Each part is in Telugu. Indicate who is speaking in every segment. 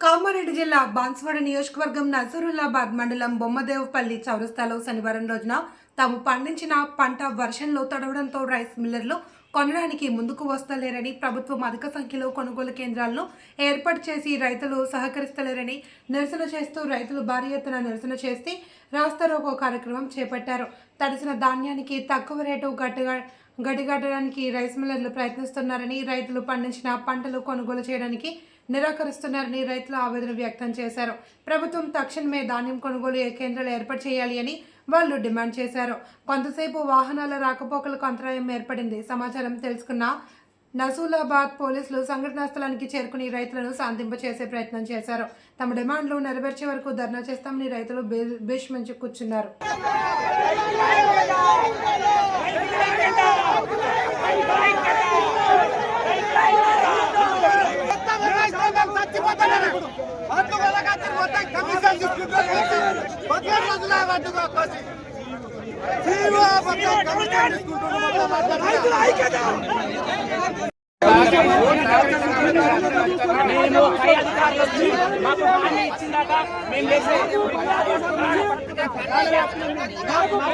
Speaker 1: కామారెడ్డి జిల్లా బాన్స్వాడ నియోజకవర్గం నజరుల్లాబాద్ మండలం బొమ్మదేవపల్లి చౌరస్తాలో శనివారం రోజున తాము పండించిన పంట వర్షంలో తడవడంతో రైస్ మిల్లర్లు కొనడానికి ముందుకు వస్తలేరని ప్రభుత్వం అధిక సంఖ్యలో కొనుగోలు కేంద్రాలను ఏర్పాటు చేసి రైతులు సహకరిస్తలేరని నిరసన చేస్తూ రైతులు భారీ ఎత్తున నిరసన చేసి రాస్తారోకో కార్యక్రమం చేపట్టారు. తడిసిన ధాన్యానికి తక్కువ రేటు గట్టిగా గడిగట్టడానికి రైస్ మిల్లర్లు ప్రయత్నిస్తున్నారని రైతులు పండించిన పంటలు కొనుగోలు చేయడానికి నిరాకరిస్తున్నారని రైతులు ఆవేదన వ్యక్తం చేశారు ప్రభుత్వం తక్షణమే ధాన్యం కొనుగోలు కేంద్రాలు ఏర్పాటు చేయాలి అని వాళ్ళు డిమాండ్ చేశారు కొంతసేపు వాహనాల రాకపోకలకు అంతరాయం ఏర్పడింది సమాచారం తెలుసుకున్న నసూలాబాద్ పోలీసులు సంఘటనా స్థలానికి చేరుకుని రైతులను శాంతింపచేసే ప్రయత్నం చేశారు తమ డిమాండ్లు నెరవేర్చే వరకు ధర్నా చేస్తామని రైతులు బే- భీష్మించి కూర్చున్నారు
Speaker 2: మేము పై అధికారులు వచ్చి మాకు హామీ ఇచ్చిందాక మేము చేసే కాకపోతే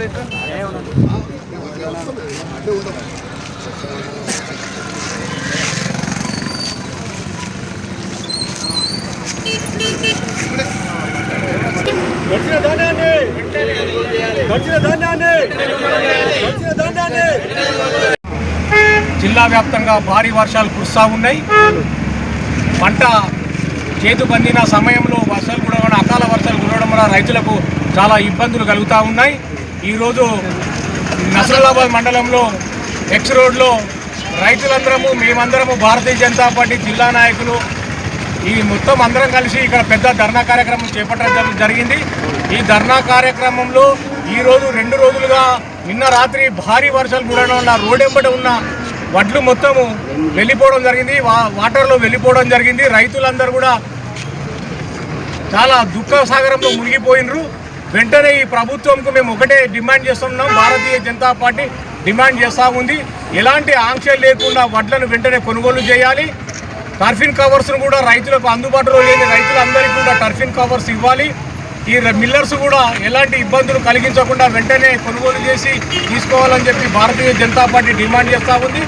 Speaker 2: లేని ఏ రాజ్యం
Speaker 3: ధాన్యాన్ని వచ్చిన ధాన్యాన్ని వచ్చిన ధాన్యాన్ని
Speaker 4: జిల్లా వ్యాప్తంగా భారీ వర్షాలు కురుస్తూ ఉన్నాయి. పంట చేతు పందిన సమయంలో వర్షాలు కూడా అకాల వర్షాలు కురవడం వల్ల రైతులకు చాలా ఇబ్బందులు కలుగుతూ ఉన్నాయి. ఈరోజు నసరులాబాద్ మండలంలో ఎక్స్ రోడ్లో రైతులందరము మేమందరము భారతీయ జనతా పార్టీ జిల్లా నాయకులు ఈ మొత్తం అందరం కలిసి ఇక్కడ పెద్ద ధర్నా కార్యక్రమం చేపట్టడం జరిగింది. ఈ ధర్నా కార్యక్రమంలో ఈరోజు రెండు రోజులుగా నిన్న రాత్రి భారీ వర్షాలు కురవడం వల్ల రోడ్డెంబట ఉన్న వడ్లు మొత్తము వెళ్ళిపోవడం జరిగింది. వా వాటర్లో వెళ్ళిపోవడం జరిగింది. రైతులందరూ కూడా చాలా దుఃఖ సాగరంలో మునిగిపోయినరు. వెంటనే ఈ ప్రభుత్వంకు మేము ఒకటే డిమాండ్ చేస్తున్నాం. భారతీయ జనతా పార్టీ డిమాండ్ చేస్తూ ఉంది. ఎలాంటి ఆంక్షలు లేకుండా వడ్లను వెంటనే కొనుగోలు చేయాలి. టర్ఫిన్ కవర్స్ను కూడా రైతులకు అందుబాటులో లేని రైతులందరికీ కూడా టర్ఫిన్ కవర్స్ ఇవ్వాలి. ఈ మిల్లర్స్ కూడా ఎలాంటి ఇబ్బందులు కలిగించకుండా వెంటనే కొనుగోలు చేసి తీసుకోవాలని చెప్పి భారతీయ జనతా పార్టీ డిమాండ్ చేస్తూ ఉంది.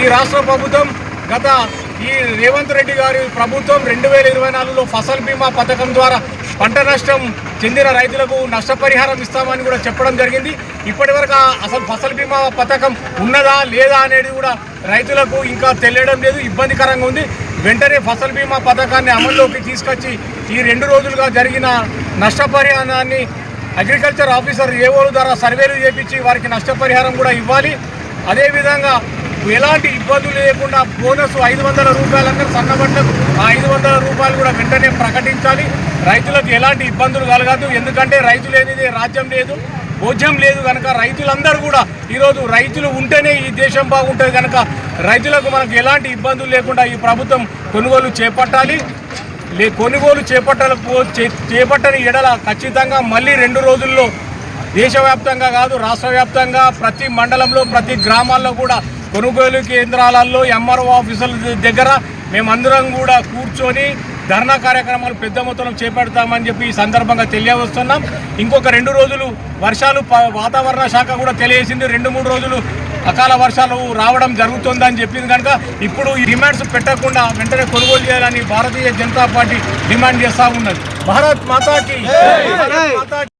Speaker 4: ఈ రాష్ట్ర ప్రభుత్వం గత ఈ రేవంత్ రెడ్డి గారి ప్రభుత్వం రెండు వేల ఇరవై నాలుగులో ఫసల్ బీమా పథకం ద్వారా పంట నష్టం చెందిన రైతులకు నష్టపరిహారం ఇస్తామని కూడా చెప్పడం జరిగింది. ఇప్పటివరకు అసలు ఫసల్ బీమా పథకం ఉన్నదా లేదా అనేది కూడా రైతులకు ఇంకా తెలియడం లేదు. ఇబ్బందికరంగా ఉంది. వెంటనే ఫసల్ బీమా పథకాన్ని అమల్లోకి తీసుకొచ్చి ఈ రెండు రోజులుగా జరిగిన నష్టపరిహారాన్ని అగ్రికల్చర్ ఆఫీసర్ ఏఓల ద్వారా సర్వేలు చేపించి వారికి నష్టపరిహారం కూడా ఇవ్వాలి. అదేవిధంగా ఎలాంటి ఇబ్బందులు లేకుండా బోనస్ ఐదు వందల రూపాయలందరూ సన్నబడ్డకు ఆ ఐదు వందల రూపాయలు కూడా వెంటనే ప్రకటించాలి. రైతులకు ఎలాంటి ఇబ్బందులు కలగదు ఎందుకంటే రైతు లేనిదే రాజ్యం లేదు భోజ్యం లేదు కనుక రైతులందరూ కూడా ఈరోజు రైతులు ఉంటేనే ఈ దేశం బాగుంటుంది కనుక రైతులకు మనకు ఎలాంటి ఇబ్బందులు లేకుండా ఈ ప్రభుత్వం కొనుగోలు చేపట్టాలి. లే కొనుగోలు చేపట్టాల చే- చేపట్టని ఎడల ఖచ్చితంగా మళ్ళీ రెండు రోజుల్లో దేశవ్యాప్తంగా కాదు రాష్ట్ర ప్రతి మండలంలో ప్రతి గ్రామాల్లో కూడా కొనుగోలు కేంద్రాలలో ఎంఆర్ఓ ఆఫీసుల దగ్గర మేమందరం కూడా కూర్చొని ధర్నా కార్యక్రమాలు పెద్ద మొత్తంలో చేపడతామని చెప్పి ఈ సందర్భంగా తెలియవస్తున్నాం ఇంకొక రెండు రోజులు వర్షాలు వాతావరణ శాఖ కూడా తెలియజేసింది. రెండు మూడు రోజులు అకాల వర్షాలు రావడం జరుగుతుందని చెప్పింది కనుక ఇప్పుడు ఈ డిమాండ్స్ పెట్టకుండా వెంటనే కొనుగోలు చేయాలని భారతీయ జనతా పార్టీ డిమాండ్ చేస్తూ ఉన్నది. భారత్ మాతాకి భారత్ మాతాకి